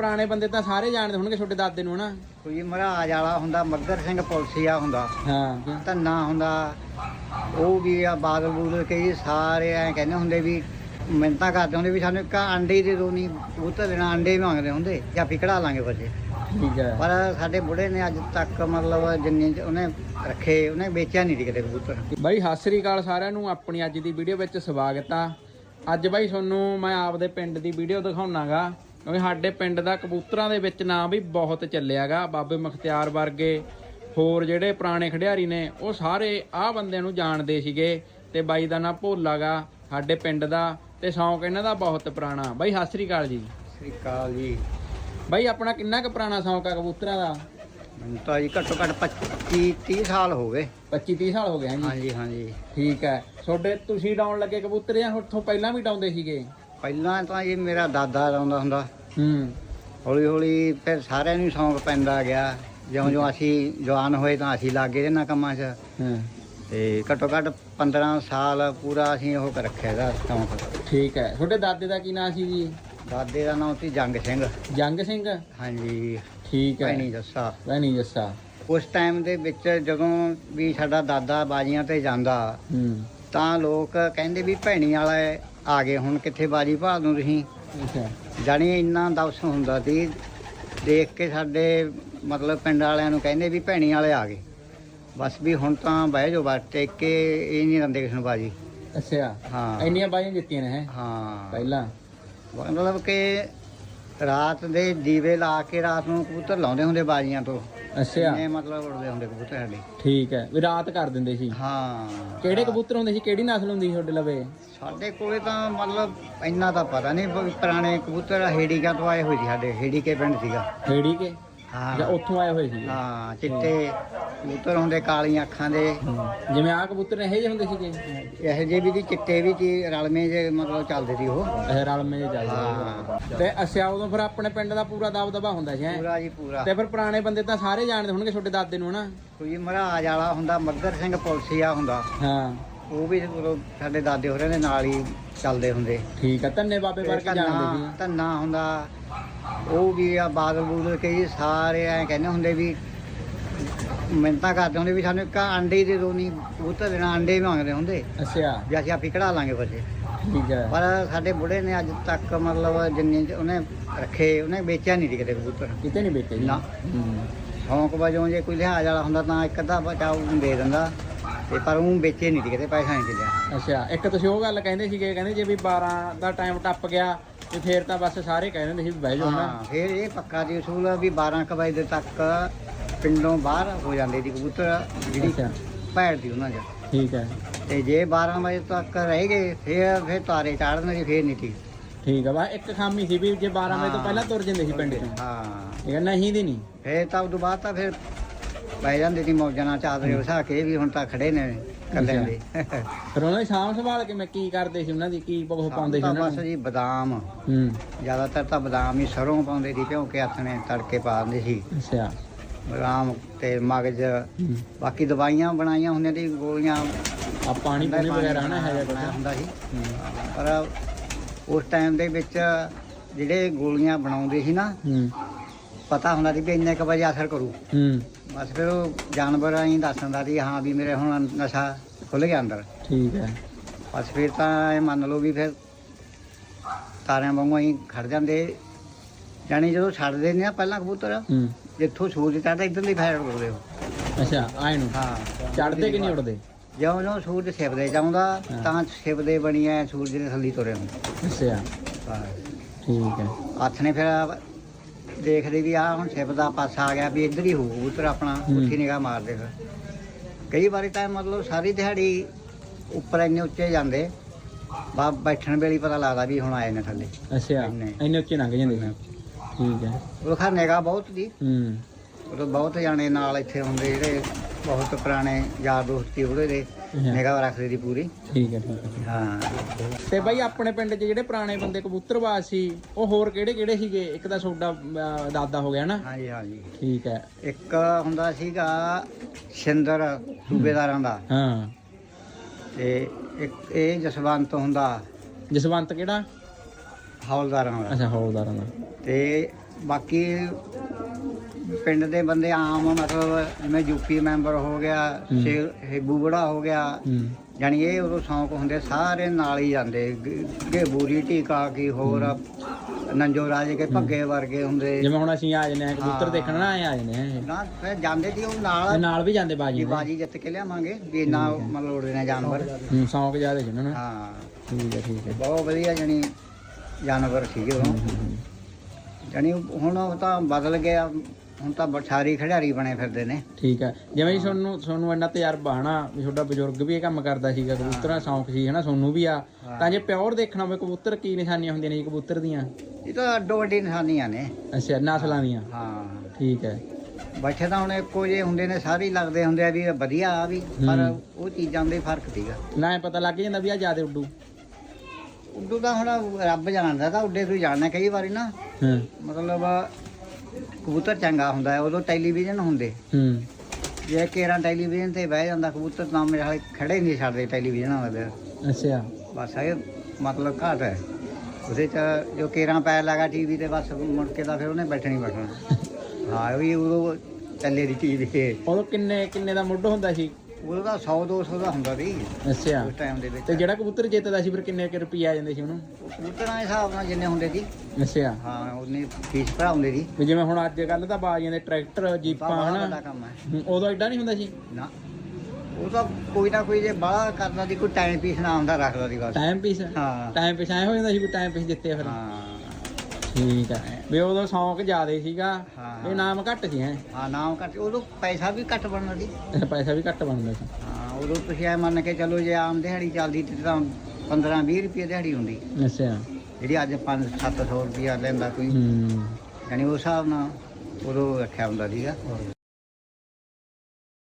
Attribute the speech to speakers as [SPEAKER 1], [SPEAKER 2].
[SPEAKER 1] ਪੁਰਾਣੇ ਬੰਦੇ ਤਾਂ ਸਾਰੇ ਜਾਣਦੇ ਹੋਣਗੇ ਛੋਟੇ ਦਾਦੇ ਨੂੰ ਹਨਾ?
[SPEAKER 2] ਕੋਈ ਮਹਾਰਾਜ ਵਾਲਾ ਹੁੰਦਾ ਮੱਗਰ ਸਿੰਘ ਪੁਲਸੀਆ ਹੁੰਦਾ।
[SPEAKER 1] ਹਾਂ
[SPEAKER 2] ਧੰਨਾ ਹੁੰਦਾ। ਉਹ ਵੀ ਆ ਬਾਦਲ ਬੂਦਲ ਕਈ ਸਾਰੇ ਐ ਕਹਿੰਦੇ ਹੁੰਦੇ ਵੀ ਮਿੰਤਾਂ ਕਰਦੇ ਹੁੰਦੇ ਵੀ ਸਾਨੂੰ ਇੱਕ ਅੰਡੇ ਦੇ ਦੋ ਨਹੀਂ ਕਬੂਤਰ ਦੇਣਾ ਅੰਡੇ ਵੀ ਮੰਗਦੇ ਹੁੰਦੇ ਜਾਂ ਕਢਾ ਲਾਂਗੇ ਬੱਚੇ
[SPEAKER 1] ਠੀਕ ਹੈ।
[SPEAKER 2] ਪਰ ਸਾਡੇ ਬੁੜੇ ਨੇ ਅੱਜ ਤੱਕ ਮਤਲਬ ਜਿੰਨੇ ਉਹਨੇ ਰੱਖੇ ਉਹਨੇ ਵੇਚਿਆ ਨਹੀਂ ਕਿਤੇ ਕਬੂਤਰ।
[SPEAKER 1] ਬਾਈ ਸਤਿ ਸ੍ਰੀ ਅਕਾਲ ਸਾਰਿਆਂ ਨੂੰ ਆਪਣੀ ਅੱਜ ਦੀ ਵੀਡੀਓ ਵਿੱਚ ਸਵਾਗਤ ਆ। ਅੱਜ ਬਾਈ ਤੁਹਾਨੂੰ ਮੈਂ ਆਪਦੇ ਪਿੰਡ ਦੀ ਵੀਡੀਓ ਦਿਖਾਉਣਾਗਾ। ਕਿਉਂਕਿ ਸਾਡੇ ਪਿੰਡ ਦਾ ਕਬੂਤਰਾਂ ਦੇ ਵਿੱਚ ਨਾਮ ਵੀ ਬਹੁਤ ਚੱਲਿਆਗਾ। ਬਾਬੇ ਮੁਖਤਿਆਰ ਵਰਗੇ ਹੋਰ ਜਿਹੜੇ ਪੁਰਾਣੇ ਖਿਡਾਰੀ ਨੇ ਉਹ ਸਾਰੇ ਆਹ ਬੰਦਿਆਂ ਨੂੰ ਜਾਣਦੇ ਸੀਗੇ ਤੇ ਬਾਈ ਦਾ ਨਾਂ ਭੋਲਾਗਾ ਸਾਡੇ ਪਿੰਡ ਦਾ ਤੇ ਸ਼ੌਂਕ ਇਹਨਾਂ ਦਾ ਬਹੁਤ ਪੁਰਾਣਾ। ਬਾਈ ਸਤਿ ਸ੍ਰੀ ਅਕਾਲ ਜੀ।
[SPEAKER 2] ਸ੍ਰੀ ਅਕਾਲ ਜੀ।
[SPEAKER 1] ਬਾਈ ਆਪਣਾ ਕਿੰਨਾ ਕੁ ਪੁਰਾਣਾ ਸ਼ੌਂਕ ਆ ਕਬੂਤਰਾਂ ਦਾ?
[SPEAKER 2] ਮੈਨੂੰ ਤਾਂ ਜੀ ਘੱਟੋ ਘੱਟ 25 30 ਸਾਲ ਹੋ ਗਏ।
[SPEAKER 1] 25 30 ਸਾਲ ਹੋ ਗਏ ਹਨ ਜੀ
[SPEAKER 2] ਹਾਂਜੀ ਹਾਂਜੀ।
[SPEAKER 1] ਠੀਕ ਹੈ। ਤੁਹਾਡੇ ਤੁਸੀਂ ਡਾਉਣ ਲੱਗੇ ਕਬੂਤਰ ਜਾਂ ਉੱਥੋਂ ਪਹਿਲਾਂ ਵੀ ਡਾਉਂਦੇ ਸੀਗੇ?
[SPEAKER 2] ਪਹਿਲਾਂ ਤਾਂ ਜੀ ਮੇਰਾ ਦਾਦਾ ਲਾਉਂਦਾ ਹੁੰਦਾ।
[SPEAKER 1] ਹੂੰ।
[SPEAKER 2] ਹੌਲੀ ਹੌਲੀ ਫਿਰ ਸਾਰਿਆਂ ਨੂੰ ਸ਼ੌਂਕ ਪੈਂਦਾ ਗਿਆ। ਜਿਉਂ ਜਿਉਂ ਅਸੀਂ ਜਵਾਨ ਹੋਏ ਤਾਂ ਅਸੀਂ ਲੱਗੇ ਇਹਨਾਂ ਕੰਮਾਂ 'ਚ।
[SPEAKER 1] ਹਾਂ।
[SPEAKER 2] ਤੇ ਘੱਟੋ ਘੱਟ 15 ਸਾਲ ਪੂਰਾ ਅਸੀਂ ਉਹ ਕਰ ਰੱਖਿਆ ਦਾ ਸ਼ੌਂਕ।
[SPEAKER 1] ਠੀਕ ਹੈ। ਤੁਹਾਡੇ ਦਾਦੇ ਦਾ ਕੀ ਨਾਂ ਸੀ ਜੀ?
[SPEAKER 2] ਦਾਦੇ ਦਾ ਨਾਮ ਸੀ ਜੰਗ ਸਿੰਘ।
[SPEAKER 1] ਜੰਗ ਸਿੰਘ?
[SPEAKER 2] ਹਾਂਜੀ।
[SPEAKER 1] ਠੀਕ ਹੈ।
[SPEAKER 2] ਭੈਣੀ ਜੱਸਾ।
[SPEAKER 1] ਭੈਣੀ ਜੱਸਾ।
[SPEAKER 2] ਉਸ ਟਾਈਮ ਦੇ ਵਿੱਚ ਜਦੋਂ ਵੀ ਸਾਡਾ ਦਾਦਾ ਬਾਜੀਆਂ ਤੇ ਜਾਂਦਾ
[SPEAKER 1] ਹੂੰ।
[SPEAKER 2] ਤਾਂ ਲੋਕ ਕਹਿੰਦੇ ਵੀ ਭੈਣੀ ਵਾਲਾ ਆ ਗਏ ਹੁਣ ਕਿੱਥੇ ਬਾਜੀ ਭਾਲ ਨੂੰ ਤੁਸੀਂ?
[SPEAKER 1] ਅੱਛਾ।
[SPEAKER 2] ਜਾਣੀ ਇੰਨਾ ਦਵਸ ਹੁੰਦਾ ਸੀ ਦੇਖ ਕੇ ਸਾਡੇ ਮਤਲਬ ਪਿੰਡ ਵਾਲਿਆਂ ਨੂੰ ਕਹਿੰਦੇ ਵੀ ਭੈਣੀ ਵਾਲੇ ਆ ਗਏ। ਬਸ ਵੀ ਹੁਣ ਤਾਂ ਬਹਿ ਜਾਓ ਬਸ ਟੇਕ ਕੇ ਇਹ ਨਹੀਂ ਰੰਦੇ ਕਿਸ ਨੂੰ ਬਾਜੀ।
[SPEAKER 1] ਅੱਛਾ।
[SPEAKER 2] ਹਾਂ।
[SPEAKER 1] ਇੰਨੀਆਂ ਬਾਈਆਂ ਜਿੱਤੀਆਂ ਨੇ ਹੈ?
[SPEAKER 2] ਹਾਂ।
[SPEAKER 1] ਪਹਿਲਾਂ?
[SPEAKER 2] ਮਤਲਬ ਕਿ ਰਾਤ ਦੇ ਦੀਵੇ ਲਾ ਕੇ ਰਾਤ ਨੂੰ ਕਬੂਤਰ ਲਾਉਂਦੇ ਹੁੰਦੇ ਬਾਜੀਆਂ ਤੋਂ।
[SPEAKER 1] ਅੱਛਾ।
[SPEAKER 2] ਇੰਨੇ ਮਤਲਬ ਉੜਦੇ ਹੁੰਦੇ ਕਬੂਤਰ ਸਾਡੇ।
[SPEAKER 1] ਠੀਕ ਹੈ ਵੀ ਰਾਤ ਕਰ ਦਿੰਦੇ ਸੀ।
[SPEAKER 2] ਹਾਂ।
[SPEAKER 1] ਕਿਹੜੇ ਕਬੂਤਰ ਹੁੰਦੇ ਸੀ ਕਿਹੜੀ ਨਸਲ ਹੁੰਦੀ ਸੀ ਤੁਹਾਡੇ ਲਵੇ?
[SPEAKER 2] ਸਾਡੇ ਕੋਲੇ ਤਾਂ ਮਤਲਬ ਇੰਨਾ ਤਾਂ ਪਤਾ ਨਹੀਂ ਪੁਰਾਣੇ ਕਬੂਤਰ ਹੇੜੀਕਾ ਤੋਂ ਆਏ ਹੋਏ ਸੀ ਸਾਡੇ ਹੇੜੀਕੇ ਪਿੰਡ ਸੀਗਾ।
[SPEAKER 1] ਖੇੜੀ ਕੇ ਜਾਂ
[SPEAKER 2] ਹਾਂ
[SPEAKER 1] ਉੱਥੋਂ ਆਏ ਹੋਏ ਸੀ
[SPEAKER 2] ਹਾਂ ਚਿੱਟੇ ਕਬੂਤਰ ਹੁੰਦੇ ਕਾਲੀਆਂ ਅੱਖਾਂ ਦੇ।
[SPEAKER 1] ਜਿਵੇਂ ਆਹ ਕਬੂਤਰ ਨੇ ਇਹ ਜਿਹੇ ਹੁੰਦੇ ਸੀਗੇ?
[SPEAKER 2] ਇਹੋ ਜਿਹੇ ਵੀ ਦੀ ਚਿੱਟੇ ਵੀ ਸੀ ਰਲਵੇਂ ਜੇ ਮਤਲਬ ਚੱਲਦੇ ਸੀ ਉਹ।
[SPEAKER 1] ਇਹ ਰਲਮੇ ਜਿਹੇ ਚੱਲਦੇ
[SPEAKER 2] ਹਾਂ।
[SPEAKER 1] ਤੇ ਅੱਛਾ ਉਦੋਂ ਫਿਰ ਆਪਣੇ ਪਿੰਡ ਦਾ ਪੂਰਾ ਦਬਦਬਾ ਹੁੰਦਾ ਸੀ ਹੈਂ?
[SPEAKER 2] ਪੂਰਾ ਜੀ ਪੂਰਾ।
[SPEAKER 1] ਤੇ ਫਿਰ ਪੁਰਾਣੇ ਬੰਦੇ ਤਾਂ ਸਾਰੇ ਜਾਣਦੇ ਹੋਣਗੇ ਛੋਟੇ ਦਾਦੇ ਨੂੰ ਹਨਾ?
[SPEAKER 2] ਕੋਈ ਮਹਾਰਾਜ ਵਾਲਾ ਹੁੰਦਾ ਮੱਗਰ ਸਿੰਘ ਪੁਲਸੀਆ ਹੁੰਦਾ।
[SPEAKER 1] ਹਾਂ।
[SPEAKER 2] ਉਹ ਵੀ ਉਦੋਂ ਸਾਡੇ ਦਾਦੇ ਹੋਰਾਂ ਦੇ ਨਾਲ ਹੀ ਚੱਲਦੇ ਹੁੰਦੇ।
[SPEAKER 1] ਠੀਕ ਆ ਧੰਨੇ ਬਾਬੇ ਵਰਗੇ ਜਾਣਦੇ
[SPEAKER 2] ਧੰਨਾ ਧੰਨਾ ਹੁੰਦਾ ਉਹ ਵੀ ਆ ਬਾਦਲ ਬੂਦਲ ਕਈ ਸਾਰੇ ਐ ਕਹਿੰਦੇ ਹੁੰਦੇ ਵੀ ਮਿੰਤਾਂ ਕਰਦੇ ਹੁੰਦੇ ਵੀ ਸਾਨੂੰ ਇੱਕ ਅੰਡੇ ਦੇ ਦੋ ਨਹੀਂ ਕਬੂਤਰ ਦੇਣਾ ਅੰਡੇ ਵੀ ਮੰਗਦੇ ਹੁੰਦੇ।
[SPEAKER 1] ਅੱਛਾ।
[SPEAKER 2] ਵੀ ਅਸੀਂ ਆਪੀ ਕਢਾ ਲਾਂਗੇ ਬੱਚੇ
[SPEAKER 1] ਠੀਕ ਹੈ।
[SPEAKER 2] ਪਰ ਸਾਡੇ ਬੁੜੇ ਨੇ ਅੱਜ ਤੱਕ ਮਤਲਬ ਜਿੰਨੇ ਚ ਉਹਨੇ ਰੱਖੇ ਉਹਨੇ ਵੇਚਿਆ ਨਹੀਂ ਸੀ ਕਿਤੇ ਕਬੂਤਰ।
[SPEAKER 1] ਕਿਤੇ ਨਹੀਂ ਵੇਚੇ
[SPEAKER 2] ਨਾ।
[SPEAKER 1] ਹੂੰ।
[SPEAKER 2] ਸ਼ੌਂਕ ਵਜੋਂ ਜੇ ਕੋਈ ਲਿਹਾਜ਼ ਵਾਲਾ ਹੁੰਦਾ ਤਾਂ ਇੱਕ ਅੱਧਾ ਬਚਾਉ ਦੇ ਦਿੰਦਾ ਤੇ ਪਰ ਉਹ ਵੇਚੇ ਨਹੀਂ ਸੀ ਕਿਤੇ ਪੈਸਾ ਨਹੀਂ ਚੱਲਿਆ
[SPEAKER 1] ਅੱਛਾ ਇੱਕ ਤੁਸੀਂ ਉਹ ਗੱਲ ਕਹਿੰਦੇ ਸੀਗੇ ਕਹਿੰਦੇ ਜੇ ਵੀ 12 ਦਾ ਟਾਈਮ ਟੱਪ ਗਿਆ ਤੇ ਫੇਰ ਤਾਂ ਬਸ ਸਾਰੇ ਕਹਿ ਦਿੰਦੇ ਸੀ ਵੀ ਬਹਿ ਜਾਓ ਨਾ।
[SPEAKER 2] ਹਾਂ ਫਿਰ ਇਹ ਪੱਕਾ ਦੀ ਉਸੂਲ ਆ ਵੀ 12 ਕੁ ਵਜੇ ਦੇ ਤੱਕ ਪਿੰਡੋਂ ਬਾਹਰ ਹੋ ਜਾਂਦੇ ਸੀ ਕਬੂਤਰ ਜਿਹੜੀ
[SPEAKER 1] ਅੱਛਾ।
[SPEAKER 2] ਭੈੜ ਦੀ ਉਹਨਾਂ 'ਚ
[SPEAKER 1] ਠੀਕ ਹੈ।
[SPEAKER 2] ਤੇ ਜੇ 12 ਵਜੇ ਤੱਕ ਰਹਿ ਗਏ ਫਿਰ ਫਿਰ ਤਾਰੇ ਚਾੜਨ ਦੀ ਫੇਰ ਨਹੀਂ ਠੀਕ।
[SPEAKER 1] ਠੀਕ ਆ ਵਾ ਇੱਕ ਖਾਮੀ ਸੀ ਵੀ ਜੇ 12 ਵਜੇ ਤੋਂ
[SPEAKER 2] ਹਾਂ।
[SPEAKER 1] ਪਹਿਲਾਂ ਤੁਰ ਜਾਂਦੇ ਸੀ ਪਿੰਡ ਤੋਂ
[SPEAKER 2] ਹਾਂ।
[SPEAKER 1] ਠੀਕ ਹੈ ਨਹੀਂ ਦੀ ਨਹੀਂ।
[SPEAKER 2] ਫੇਰ ਤਾਂ ਉਦੋਂ ਬਾਅਦ ਤਾਂ ਫਿਰ ਪੈ ਜਾਂਦੇ ਸੀ ਮੌਜਾਂ ਨਾਲ ਚਾਦਰੇ ਵਸਾ ਕੇ ਵੀ ਹੁਣ ਤਾਂ ਖੜੇ ਨੇ। ਕੱਲਿਆਂ ਦੇ
[SPEAKER 1] ਫਿਰ ਉਹਨਾਂ ਦੀ ਸਾਂਭ ਸੰਭਾਲ ਕੇ ਮੈਂ ਕੀ ਕਰਦੇ ਸੀ ਉਹਨਾਂ ਦੀ ਕੀ ਉਹ ਪਾਉਂਦੇ ਸੀ
[SPEAKER 2] ਤਾਂ
[SPEAKER 1] ਉਹਨਾਂ
[SPEAKER 2] ਬਸ
[SPEAKER 1] ਨੂੰ?
[SPEAKER 2] ਜੀ ਬਦਾਮ।
[SPEAKER 1] ਹੂੰ।
[SPEAKER 2] ਜ਼ਿਆਦਾਤਰ ਤਾਂ ਬਦਾਮ ਹੀ ਸਰੋਂ ਪਾਉਂਦੇ ਸੀ ਭਿਉਂ ਕੇ ਹੱਥ ਨੇ ਤੜਕੇ ਪਾ ਦਿੰਦੇ ਸੀ।
[SPEAKER 1] ਅੱਛਾ।
[SPEAKER 2] ਬਦਾਮ ਤੇ ਮਗਜ਼
[SPEAKER 1] ਹੂੰ।
[SPEAKER 2] ਬਾਕੀ ਦਵਾਈਆਂ ਬਣਾਈਆਂ ਹੁੰਦੀਆਂ ਸੀ ਗੋਲੀਆਂ।
[SPEAKER 1] ਆ ਪਾਣੀ ਪੂਣੀ ਵਗੈਰਾ ਨਾ ਹੈਗਾ
[SPEAKER 2] ਬਣਾਇਆ ਹੁੰਦਾ ਸੀ। ਪਰ ਉਸ ਟਾਈਮ ਦੇ ਵਿੱਚ ਜਿਹੜੇ ਗੋਲੀਆਂ ਬਣਾਉਂਦੇ ਸੀ ਨਾ
[SPEAKER 1] ਹੂੰ।
[SPEAKER 2] ਪਤਾ ਹੁੰਦਾ ਸੀ ਵੀ ਇੰਨੇ ਕੁ ਵਜੇ ਅਸਰ ਕਰੂ।
[SPEAKER 1] ਹੂੰ।
[SPEAKER 2] ਬਸ ਫਿਰ ਉਹ ਜਾਨਵਰਾਂ ਹੀ ਦੱਸਦਾ ਸੀ ਹਾਂ ਵੀ ਮੇਰੇ ਹੁਣ ਨਸ਼ਾ ਖੁੱਲ ਗਿਆ ਅੰਦਰ।
[SPEAKER 1] ਠੀਕ ਹੈ।
[SPEAKER 2] ਬਸ ਫਿਰ ਤਾਂ ਇਹ ਮੰਨ ਲਓ ਵੀ ਫਿਰ ਤਾਰਿਆਂ ਵਾਂਗੂ ਹੀ ਖੜ ਜਾਂਦੇ। ਜਾਣੀ ਜਦੋਂ ਛੱਡਦੇ ਨੇ ਨਾ ਪਹਿਲਾਂ ਕਬੂਤਰ
[SPEAKER 1] ਹੂੰ।
[SPEAKER 2] ਜਿੱਥੋਂ ਸੂਰਜ ਚੜ੍ਹਦਾ ਇੱਧਰਲੀ ਫਾਇਰ ਕਰਦੇ ਹੋ
[SPEAKER 1] ਅੱਛਾ ਆਏ ਨੂੰ?
[SPEAKER 2] ਹਾਂ।
[SPEAKER 1] ਚੜਦੇ ਕਿ ਨਹੀਂ ਉੱਡਦੇ?
[SPEAKER 2] ਜਿਉਂ ਜਿਉਂ ਸੂਰਜ ਛਿਪਦੇ ਜਾਂਦਾ। ਤਾਂ ਛਿਪਦੇ ਬਣੀਆਂ ਸੂਰਜ ਦੇ ਥੱਲੇ ਤੁਰੇ ਹੁੰਦੇ
[SPEAKER 1] ਅੱਛਾ। ਠੀਕ ਹੈ।
[SPEAKER 2] ਹੱਥ ਨੇ ਫਿਰ ਦੇਖਦੇ ਵੀ ਆ ਹੁਣ ਛਿਪ ਦਾ ਪਾਸਾ ਆ ਗਿਆ ਵੀ ਇੱਧਰ ਹੀ ਹੋਊ ਕਬੂਤਰ ਆਪਣਾ। ਉੱਠੀ ਨਿਗਾਹ ਮਾਰਦੇ ਫਿਰ। ਕਈ ਵਾਰੀ ਤਾਂ ਮਤਲਬ ਸਾਰੀ ਦਿਹਾੜੀ ਉੱਪਰ ਇੰਨੇ ਉੱਚੇ ਜਾਂਦੇ ਬਾ ਬੈਠਣ ਵੇਲੇ ਹੀ ਪਤਾ ਲੱਗਦਾ ਵੀ ਹੁਣ ਆਏ ਨੇ ਥੱਲੇ।
[SPEAKER 1] ਅੱਛਾ
[SPEAKER 2] ਇੰਨੇ।
[SPEAKER 1] ਇੰਨੇ ਉੱਚੇ ਲੰਘ ਜਾਂਦੇ ਸੀ ਠੀਕ ਹੈ।
[SPEAKER 2] ਉਹ ਖਾ ਨਿਗਾਹ ਬਹੁਤ ਦੀ
[SPEAKER 1] ਹੂੰ।
[SPEAKER 2] ਉਦੋਂ ਬਹੁਤ ਜਾਣੇ ਨਾਲ ਇੱਥੇ ਹੁੰਦੇ ਜਿਹੜੇ ਬਹੁਤ ਪੁਰਾਣੇ ਯਾਰ ਦੋਸਤ ਸੀ ਉਹਦੇ ਦੇ। ਨਿਗਾਹ ਰੱਖਦੇ ਦੀ ਪੂਰੀ।
[SPEAKER 1] ਠੀਕ ਹੈ ਠੀਕ ਹੈ
[SPEAKER 2] ਹਾਂ।
[SPEAKER 1] ਤੇ ਬਾਈ ਆਪਣੇ ਪਿੰਡ 'ਚ ਜਿਹੜੇ ਪੁਰਾਣੇ ਬੰਦੇ ਕਬੂਤਰਬਾਜ਼ ਸੀ ਉਹ ਹੋਰ ਕਿਹੜੇ ਕਿਹੜੇ ਸੀਗੇ? ਇੱਕ ਤਾਂ ਤੁਹਾਡਾ ਦਾਦਾ ਹੋ ਗਿਆ ਨਾ?
[SPEAKER 2] ਹਾਂਜੀ ਹਾਂਜੀ।
[SPEAKER 1] ਠੀਕ ਹੈ।
[SPEAKER 2] ਇੱਕ ਹੁੰਦਾ ਸੀਗਾ ਸਿੰਦਰ ਸੂਬੇਦਾਰਾਂ ਦਾ।
[SPEAKER 1] ਹਾਂ।
[SPEAKER 2] ਤੇ ਇੱਕ ਇਹ ਜਸਵੰਤ ਹੁੰਦਾ।
[SPEAKER 1] ਜਸਵੰਤ ਕਿਹੜਾ?
[SPEAKER 2] ਹੌਲਦਾਰਾਂ ਦਾ।
[SPEAKER 1] ਅੱਛਾ ਹੌਲਦਾਰਾਂ ਦਾ।
[SPEAKER 2] ਤੇ ਬਾਕੀ ਪਿੰਡ ਦੇ ਬੰਦੇ ਆਮ ਮਤਲਬ ਜਿਵੇਂ ਯੂਪੀ ਮੈਂਬਰ ਹੋ ਗਿਆ
[SPEAKER 1] ਹੂੰ।
[SPEAKER 2] ਸ਼ੇਰ ਹੈਬੂਗੜਾ ਹੋ ਗਿਆ। ਜਾਣੀ ਇਹ ਉਦੋਂ ਸ਼ੌਂਕ ਹੁੰਦੇ ਸਾਰੇ ਨਾਲ ਹੀ ਜਾਂਦੇ। ਗੇ ਬੂਰੀ ਢੀਕਾ ਕੀ ਹੋਰ ਨੰਜੋ ਰਾਜ ਕੇ ਭੱਗੇ ਵਰਗੇ ਹੁੰਦੇ।
[SPEAKER 1] ਜਿਵੇਂ ਹੁਣ ਅਸੀਂ ਆ ਜਨੇ ਕਬੂਤਰ
[SPEAKER 2] ਹਾਂ।
[SPEAKER 1] ਦੇਖਣ ਨਾ ਆ ਜਨੇ
[SPEAKER 2] ਨਾ ਫਿਰ ਜਾਂਦੇ ਸੀ ਉਹ ਨਾਲ
[SPEAKER 1] ਨਾਲ ਵੀ ਜਾਂਦੇ ਬਾਜੀ
[SPEAKER 2] ਜੀ ਬਾਜੀ ਜਿੱਤ ਕੇ ਲਿਆਵਾਂਗੇ ਵੀ ਨਾ ਮਤਲਬ ਉੜਦੇ ਨੇ ਜਾਨਵਰ।
[SPEAKER 1] ਸੌਂਕ ਜ਼ਿਆਦਾ ਜਿੰਨਾਂ ਨੂੰ।
[SPEAKER 2] ਹਾਂ।
[SPEAKER 1] ਠੀਕ ਹੈ ਠੀਕ ਹੈ।
[SPEAKER 2] ਬਹੁਤ ਵਧੀਆ ਜਾਣੀ ਜਾਨਵਰ ਸੀਗੇ ਉਹ। ਜਾਣੀ ਹੁਣ ਉਹ ਤਾਂ ਬਦਲ ਗਿਆ। ਹੁਣ ਤਾਂ ਬਠਾਰੀ ਖਿਡਾਰੀ ਬਣੇ ਫਿਰਦੇ ਨੇ।
[SPEAKER 1] ਠੀਕ ਹੈ। ਜਿਵੇਂ ਜੀ ਤੁਹਾਨੂੰ ਤੁਹਾਨੂੰ ਇੰਨਾ ਤਜਰਬਾ ਹਨਾ ਵੀ ਤੁਹਾਡਾ ਬਜ਼ੁਰਗ ਵੀ ਇਹ ਕੰਮ ਕਰਦਾ ਸੀਗਾ ਕਬੂਤਰਾਂ ਦਾ ਸ਼ੌਂਕ ਸੀ ਹਨਾ ਤੁਹਾਨੂੰ ਵੀ ਆ। ਤਾਂ ਜੇ ਪਿਓਰ ਦੇਖਣਾ ਹੋਵੇ ਕਬੂਤਰ ਕੀ ਨਿਸ਼ਾਨੀਆਂ ਹੁੰਦੀਆਂ ਨੇ ਜੀ ਕਬੂਤਰ ਦੀਆਂ?
[SPEAKER 2] ਇਹ ਤਾਂ ਅੱਡੋ ਵੱਡੀ ਨਿਸ਼ਾਨੀਆਂ ਨੇ।
[SPEAKER 1] ਅੱਛਾ ਨਸਲਾਂ ਦੀਆਂ।
[SPEAKER 2] ਹਾਂ।
[SPEAKER 1] ਠੀਕ ਹੈ।
[SPEAKER 2] ਬੈਠੇ ਤਾਂ ਹੁਣ ਇੱਕੋ ਜਿਹੇ ਹੁੰਦੇ ਨੇ ਸਾਰੇ ਹੀ ਲੱਗਦੇ ਹੁੰਦੇ ਆ ਵੀ ਇਹ ਵਧੀਆ ਆ ਵੀ ਪਰ। ਉਹ ਚੀਜ਼ਾਂ ਦੇ ਫ਼ਰਕ ਸੀਗਾ।
[SPEAKER 1] ਨਾ ਇਹ ਪਤਾ ਲੱਗ ਜਾਂਦਾ ਵੀ ਆ ਜ਼ਿਆਦਾ ਉੱਡੂ।
[SPEAKER 2] ਉਦੋਂ ਤਾਂ ਹੁਣ ਰੱਬ ਜਾਣਦਾ ਤਾਂ ਉੱਡੇ ਤੋਂ ਜਾਣਨਾ ਕਈ ਵਾਰੀ ਨਾ।
[SPEAKER 1] ਹਾਂ।
[SPEAKER 2] ਮਤਲਬ ਕਬੂਤਰ ਚੰਗਾ ਹੁੰਦਾ ਹੈ ਉਦੋਂ ਟੈਲੀਵਿਜ਼ਨ ਹੁੰਦੇ।
[SPEAKER 1] ਹੂੰ।
[SPEAKER 2] ਜੇ ਕੇਰਾਂ ਟੈਲੀਵਿਜ਼ਨ ਤੇ ਬਹਿ ਜਾਂਦਾ ਕਬੂਤਰ ਤਾਂ ਮੇਰੇ ਹਾਲੇ ਖੜੇ ਨਹੀਂ ਛੱਡਦੇ ਟੈਲੀਵਿਜ਼ਨ ਵਾਲੇ।
[SPEAKER 1] ਅੱਛਾ।
[SPEAKER 2] ਬਸ ਇਹ ਮਤਲਬ ਘਾਟ ਹੈ। ਉਹਦੇ ਚ ਜੋ ਕੇਰਾਂ ਪੈ ਲਗਾ ਟੀਵੀ ਤੇ ਬਸ ਮੁੜ ਕੇ ਤਾਂ ਫਿਰ ਉਹਨੇ ਬੈਠਣੀ ਬੈਠਣਾ। ਹਾਂ ਉਹ ਵੀ ਉਦੋਂ ਚੱਲੇ ਦੀ ਚੀਜ਼ ਇਹ
[SPEAKER 1] ਉਦੋਂ ਕਿੰਨੇ ਕਿੰਨੇ ਦਾ ਮੁੱਢ ਹੁੰਦਾ ਸੀ?
[SPEAKER 2] ਤਾਂ 100 200 ਦਾ ਹੁੰਦਾ ਸੀ
[SPEAKER 1] ਅੱਛਾ।
[SPEAKER 2] ਉਸ ਟਾਈਮ ਦੇ ਵਿੱਚ।
[SPEAKER 1] ਤੇ ਜਿਹੜਾ ਕਬੂਤਰ ਜਿੱਤਦਾ ਸੀ ਫਿਰ ਕਿੰਨੇ ਕਿ ਰੁਪਏ ਆ ਜਾਂਦੇ ਸੀ ਉਹਨੂੰ?
[SPEAKER 2] ਕਬੂਤਰਾਂ ਦੇ ਹਿਸਾਬ ਨਾਲ ਜਿੰਨੇ ਹੁੰਦੇ ਸੀ।
[SPEAKER 1] ਅੱਛਾ।
[SPEAKER 2] ਹਾਂ ਉਹਨੇ ਫੀਸ ਭਰਾਉਂਦੇ ਸੀ।
[SPEAKER 1] ਵੀ ਜਿਵੇਂ ਹੁਣ ਅੱਜ ਕੱਲ ਤਾਂ ਬਾਜੀਆਂ ਦੇ ਟਰੈਕਟਰ ਜੀਪਾਂ ਹਨਾ?
[SPEAKER 2] ਕੰਮ ਹੈ।
[SPEAKER 1] ਹੂੰ, ਉਦੋਂ ਐਡਾ ਨਹੀਂ ਹੁੰਦਾ ਸੀ?
[SPEAKER 2] ਨਾ। ਉਹ ਤਾਂ ਕੋਈ ਨਾ ਕੋਈ ਜੇ ਬਾਹਲਾ ਕਰਦਾ ਸੀ ਕੋਈ ਟਾਈਮ ਪੀਸ ਨਾਮ ਦਾ ਰੱਖਦਾ ਸੀ ਬਸ।
[SPEAKER 1] ਟਾਈਮ ਪੀਸ
[SPEAKER 2] ਹਾਂ।
[SPEAKER 1] ਟਾਈਮ ਪੀਸ ਐ ਹੋ ਜਾਂਦਾ ਸੀ ਵੀ ਟਾਈਮ ਪੀਸ ਜਿੱਤੇ ਫਿਰ।
[SPEAKER 2] ਹਾਂ।
[SPEAKER 1] ਠੀਕ ਹੈ ਵੀ ਉਦੋਂ ਸ਼ੌਂਕ ਜ਼ਿਆਦੇ ਸੀਗਾ।
[SPEAKER 2] ਹਾਂ।
[SPEAKER 1] ਇਹ ਨਾਮ ਘੱਟ ਸੀ ਹੈ।
[SPEAKER 2] ਹਾਂ ਨਾਮ ਘੱਟ ਉਦੋਂ ਪੈਸਾ ਵੀ ਘੱਟ ਬਣਦਾ ਸੀ।
[SPEAKER 1] ਪੈਸਾ ਵੀ ਘੱਟ ਬਣਦਾ ਸੀ।
[SPEAKER 2] ਹਾਂ ਉਦੋਂ ਤੁਸੀਂ ਐ ਮੰਨ ਕੇ ਚੱਲੋ ਜੇ ਆਮ ਦਿਹਾੜੀ ਚੱਲਦੀ ਤੇ ਤਾਂ 15 20 ਰੁਪਏ ਦਿਹਾੜੀ ਹੁੰਦੀ।
[SPEAKER 1] ਅੱਛਾ।
[SPEAKER 2] ਜਿਹੜੀ ਅੱਜ 5 700 ਰੁਪਿਆ ਲੈਂਦਾ ਕੋਈ।
[SPEAKER 1] ਹੂੰ।
[SPEAKER 2] ਯਾਨੀ ਉਸ ਹਿਸਾਬ ਨਾਲ ਉਦੋਂ ਰੱਖਿਆ ਹੁੰਦਾ ਸੀਗਾ।